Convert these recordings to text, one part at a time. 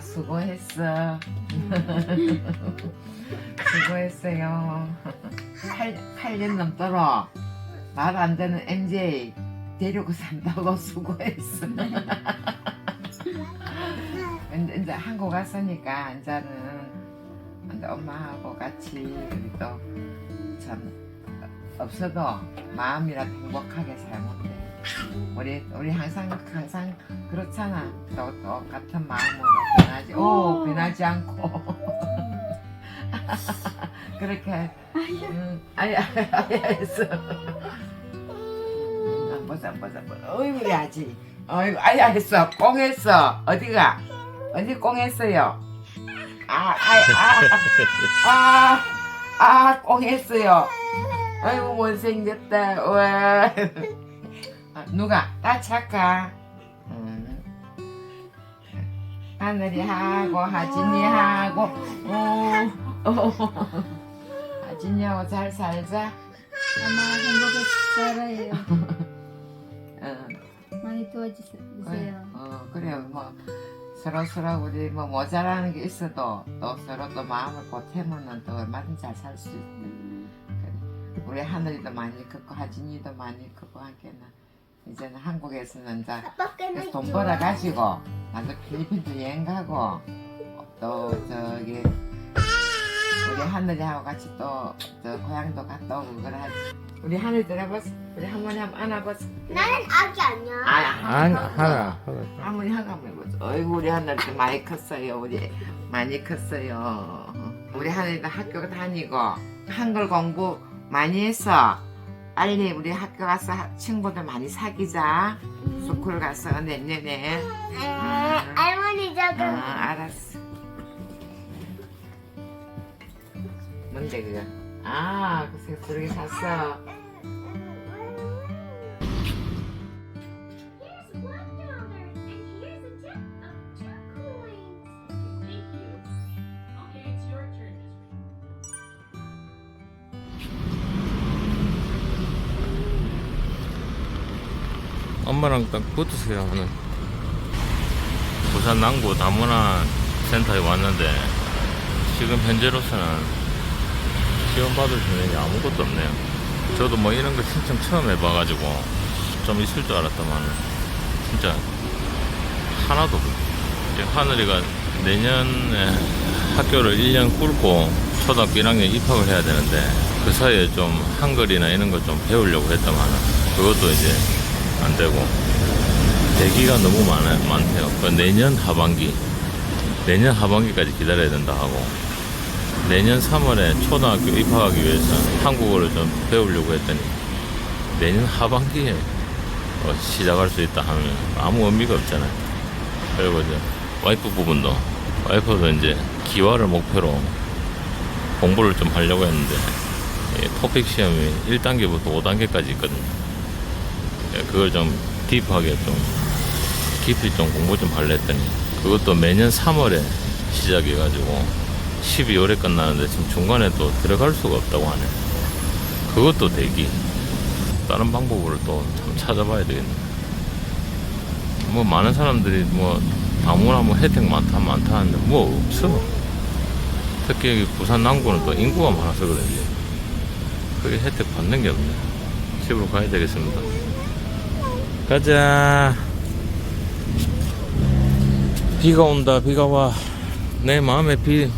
수고했어. 수고했어요. 8, 8년 넘도록 말 안 되는 MJ 데리고 산다고 수고했어. 근데 이제 한국 왔으니까 이제는 이제 엄마하고 같이 우리 또참 없어도 마음이라도 행복하게 살면 돼. 우리 우리 항상 항상 그렇잖아. 또, 또 같은 마음으로 변하지. 오 변하지 않고 그렇게. 음, 아야 아야 했어. 음, 보자 보자 보자. 어이구 우리 아지. 어이구 아야 했어. 꽁했어. 어디가? 어디 꽁했어요? 아 아 아 아 아, 꽁했어요. 아이고 못생겼다. 와. 아, 누가? 나 착가. 음. 하늘이 하고 하진이 하고 오, 오. 하진이하고 잘 살자. 엄마 행복해 살아요. 어, 많이 도와주세요. 어, 그래요. 뭐 서로 서로 우리 뭐 모자라는 게 있어도 또 서로 또 마음을 보태면은 또 얼마든지 잘 살 수 있대. 그래. 우리 하늘이도 많이 컸고 하진이도 많이 컸고 하겠나. 이제는 한국에서는 이제 그래서 돈 벌어 가지고 나도 필리핀도 여행 가고 또 저기 우리 하늘이하고 같이 또 저 고향도 갔다 오고 그래 하지. 우리 하늘 들어봤어. 우리 할머니 한번 안아봤어. 나는 아기 아니야. 아, 안 하나, 하나 할머니 한번 해보자. 어이구 우리 하늘도 많이 컸어요. 우리 많이 컸어요. 우리 하늘도 학교 다니고 한글 공부 많이 해서 빨리 우리 학교 가서 하- 친구들 많이 사귀자. 스쿨 가서 내년에. 에, 할머니 아, 작은 알았어. 뭔데 그거? 아, 그 색소리 샀어. 엄마랑 딱 붙으세요 하는. 부산 남구 다문화 센터에 왔는데 지금 현재로서는 지원받을 수 있는 게 아무것도 없네요. 저도 뭐 이런 거 신청 처음 해봐가지고 좀 있을 줄 알았더만 진짜 하나도 이제 하늘이가 내년에 학교를 1년 꿇고 초등학교 1학년 입학을 해야 되는데 그 사이에 좀 한글이나 이런 거 좀 배우려고 했더만 그것도 이제 안 되고 대기가 너무 많아 많대요. 그 내년 하반기 내년 하반기까지 기다려야 된다 하고 내년 3월에 초등학교 입학하기 위해서 한국어를 좀 배우려고 했더니 내년 하반기에 어, 시작할 수 있다 하면 아무 의미가 없잖아요. 그리고 이제 와이프 부분도 와이프도 이제 기화를 목표로 공부를 좀 하려고 했는데 이 토픽 시험이 1단계부터 5단계까지 있거든요. 예, 그걸 좀 딥하게 좀 깊이 좀 공부 좀 하려 했더니 그것도 매년 3월에 시작해가지고 12월에 끝나는데 지금 중간에 또 들어갈 수가 없다고 하네. 그것도 대기. 다른 방법을 또참 찾아봐야 되겠네. 뭐 많은 사람들이 뭐 아무나 뭐 혜택 많다 많다 하는데 뭐 없어. 특히 부산 남구는 또 인구가 많아서 그런지 그게 혜택 받는 게 없네. 집으로 가야 되겠습니다. 가자. 비가 온다, 비가 와. 내 마음에 비,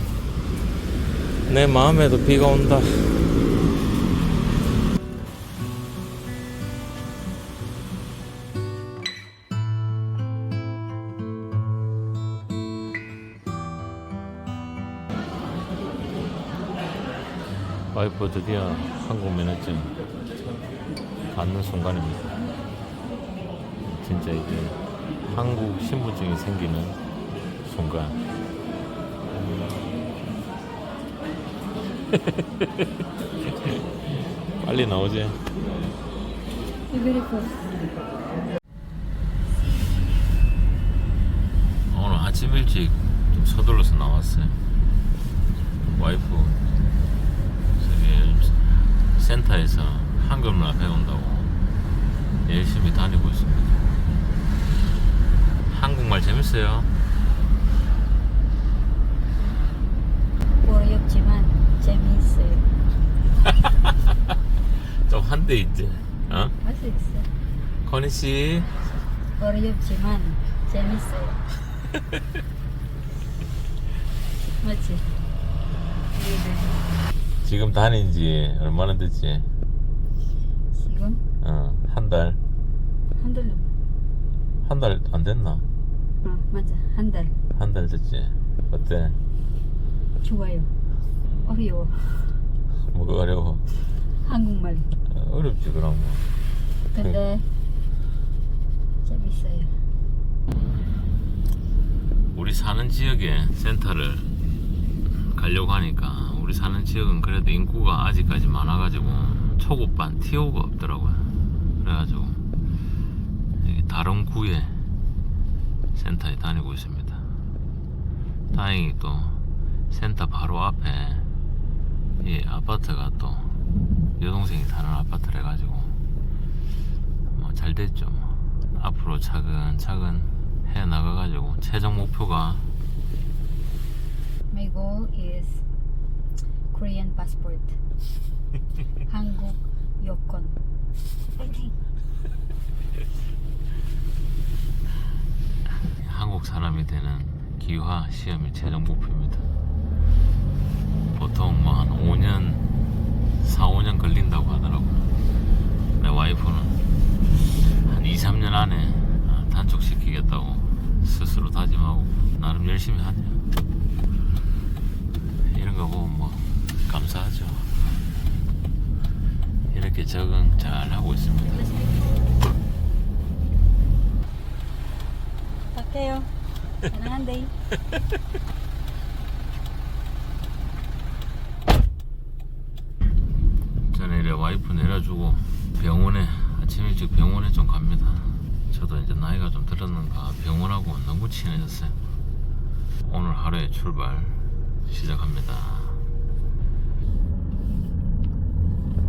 내 마음에도 비가 온다. 와이프 드디어 한국 면허증 받는 순간입니다. 진짜 이제 한국 신분증이 생기는 순간. 빨리 나오지. 오늘 아침 일찍 좀 서둘러서 나왔어요. 와이프 저기 센터에서 한글문화 배운다고 열심히 다니고 있습니다. 재밌 재밌어요? 어렵지만 재미있어요. 좀 한대 이제. 어? 할 수 있어. 건희 씨. 어렵지만 재밌어요. 맞지? 네. 지금 다닌 지 얼마나 됐지? 지금 어, 한 달. 한 달. 한달 안 됐나? 어, 맞아. 한 달. 한 달 됐지. 어때? 좋아요. 어려워. 뭐가 어려워? 한국말. 어, 어렵지 그럼. 뭐. 근데 재밌어요. 우리 사는 지역에 센터를 가려고 하니까 우리 사는 지역은 그래도 인구가 아직까지 많아가지고 초급반 티오가 없더라고요. 그래가지고 다른 구에 센터에 다니고 있습니다. 다행히 또 센터 바로 앞에 이 아파트가 또 여동생이 사는 아파트라 해가지고 뭐 잘 됐죠. 뭐. 앞으로 차근차근 해 나가 가지고 최종 목표가 My goal is Korean passport. 한국 여권. 파이팅. 한국 사람이 되는 기화 시험이 최종 목표입니다. 보통 뭐 한 5년, 4, 5년 걸린다고 하더라고요. 내 와이프는 한 2, 3년 안에 아, 단축시키겠다고 스스로 다짐하고 나름 열심히 하네요. 이런 거 보면 뭐 감사하죠. 이렇게 적응 잘 하고 있습니다. 갈게요. 사랑한데. 전에 이래 와이프 내려주고 병원에 아침 일찍 병원에 좀 갑니다. 저도 이제 나이가 좀 들었는가 병원하고 너무 친해졌어요. 오늘 하루의 출발 시작합니다.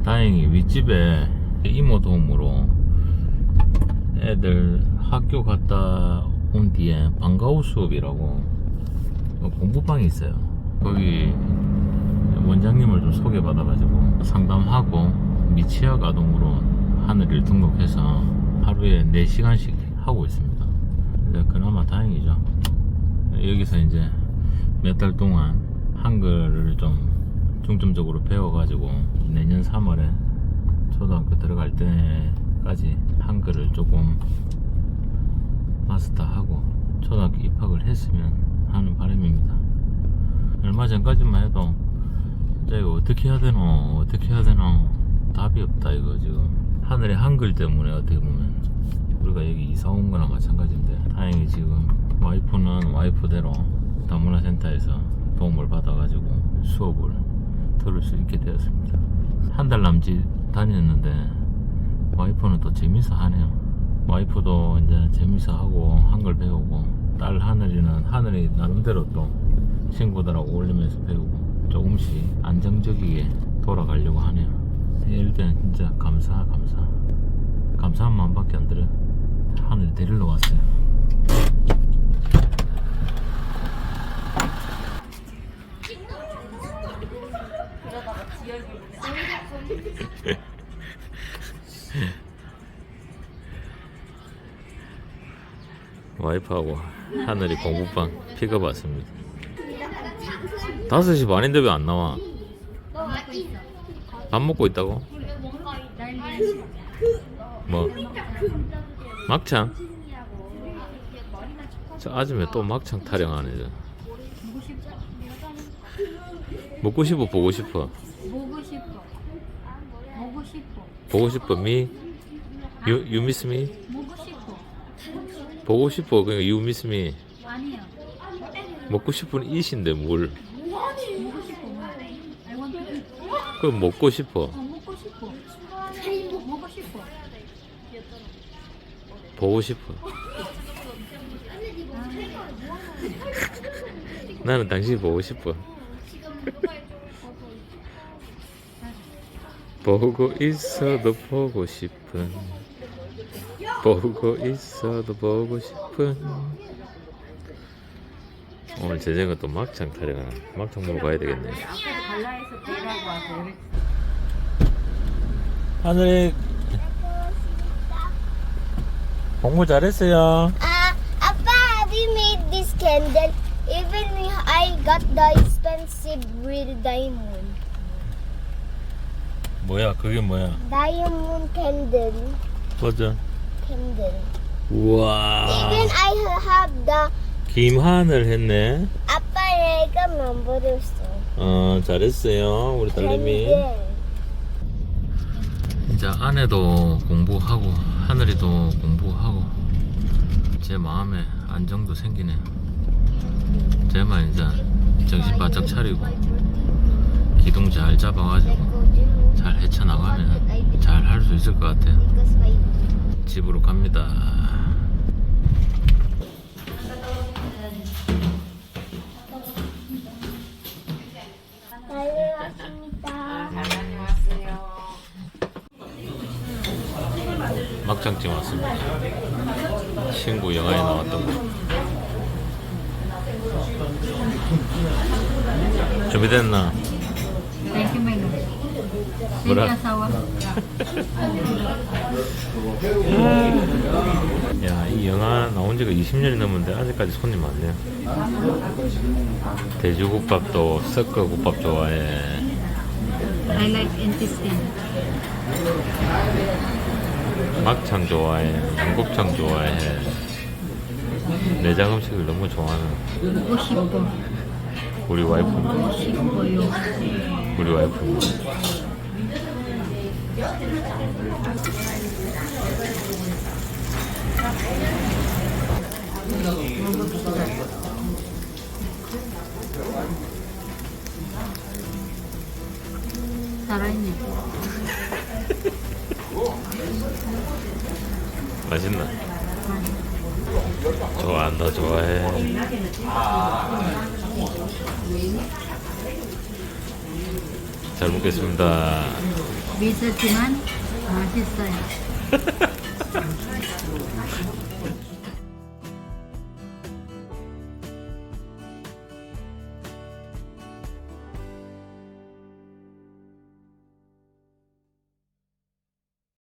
다행히 윗집에 이모 도움으로 애들 학교 갔다 온 뒤에 방과후 수업이라고 뭐 공부방이 있어요. 거기 원장님을 좀 소개받아가지고 상담하고 미취학 아동으로 하늘을 등록해서 하루에 4시간씩 하고 있습니다. 근데 그나마 다행이죠. 여기서 이제 몇 달 동안 한글을 좀 중점적으로 배워가지고 내년 3월에 초등학교 들어갈 때까지 한글을 조금 마스터하고 초등학교 입학을 했으면 하는 바람입니다. 얼마 전까지만 해도 진짜 이거 어떻게 해야 되노 어떻게 해야 되노 답이 없다 이거 지금. 하늘의 한글 때문에 어떻게 보면. 우리가 여기 이사 온 거나 마찬가지인데. 다행히 지금 와이프는 와이프대로 다문화센터에서 도움을 받아가지고 수업을 들을 수 있게 되었습니다. 한 달 남짓 다녔는데 와이프는 또 재밌어 하네요 와이프도 이제 재밌어 하고 한글 배우고 딸 하늘이는 하늘이 나름대로 또 친구들하고 어울리면서 배우고 조금씩 안정적이게 돌아가려고 하네요. 이럴 때는 진짜 감사 감사 감사한 마음밖에 안 들어요. 하늘 데리러 왔어요. 와이프하고 하늘이 공부방 픽업 왔습니다. 5시 반인데 왜 안 나와? 밥 먹고 있다고? 뭐? 막창? 저 아줌마 또 막창 타령하네 저. 먹고 싶어 보고 싶어 보고 싶어. 보고 싶어. 보고 싶어 미? You miss me? 보고 싶어. 보고 싶어 그러니까 miss me 아니야. 먹고 싶은 it인데 뭘 보고 싶어. I want to eat. 그럼 먹고 싶어 어, 먹고 싶어. 먹고 싶어. 보고 싶어 나는 당신 보고 싶어 보고 있어도 보고 싶은 보고 있어도 보고 싶은 오늘 제재가 또 막창 타령하나 막창 먹으러 가야 되겠네 하늘이 공부 잘했어요 Uh, Appa, have you made this candle? Even I got the expensive real diamond. 뭐야 그게 뭐야 Diamond candle. 맞 아 Candle. 우와 Even I have the 김한을 했네 Appa 내가 만들었어. 어 잘했어요 우리 딸내미 Candle. 이제 아내도 공부하고 하늘이도 공부하고 제 마음에 안정도 생기네 제만 이제 정신 바짝 차리고 기둥 잘 잡아가지고 잘 헤쳐나가면 잘 할 수 있을 것 같아요 집으로 갑니다. 막장집 왔습니다 친구 영화에 나왔던 거 준비됐나? Thank you, asawa. 야, 이 영화 나온 지가 20년이 넘었는데 아직까지 손님 많네요. 돼지국밥도 섞어 국밥 좋아해. I like intestine. 막창 좋아해. 양곱창 좋아해. 내장 음식을 너무 좋아하는 먹고 싶어. 우리 와이프, 먹고 싶어요. 우리 와이프. 살아있네. 맛있나? 좋아한다, 좋아해. 잘 먹겠습니다. 미스지만 맛있어요.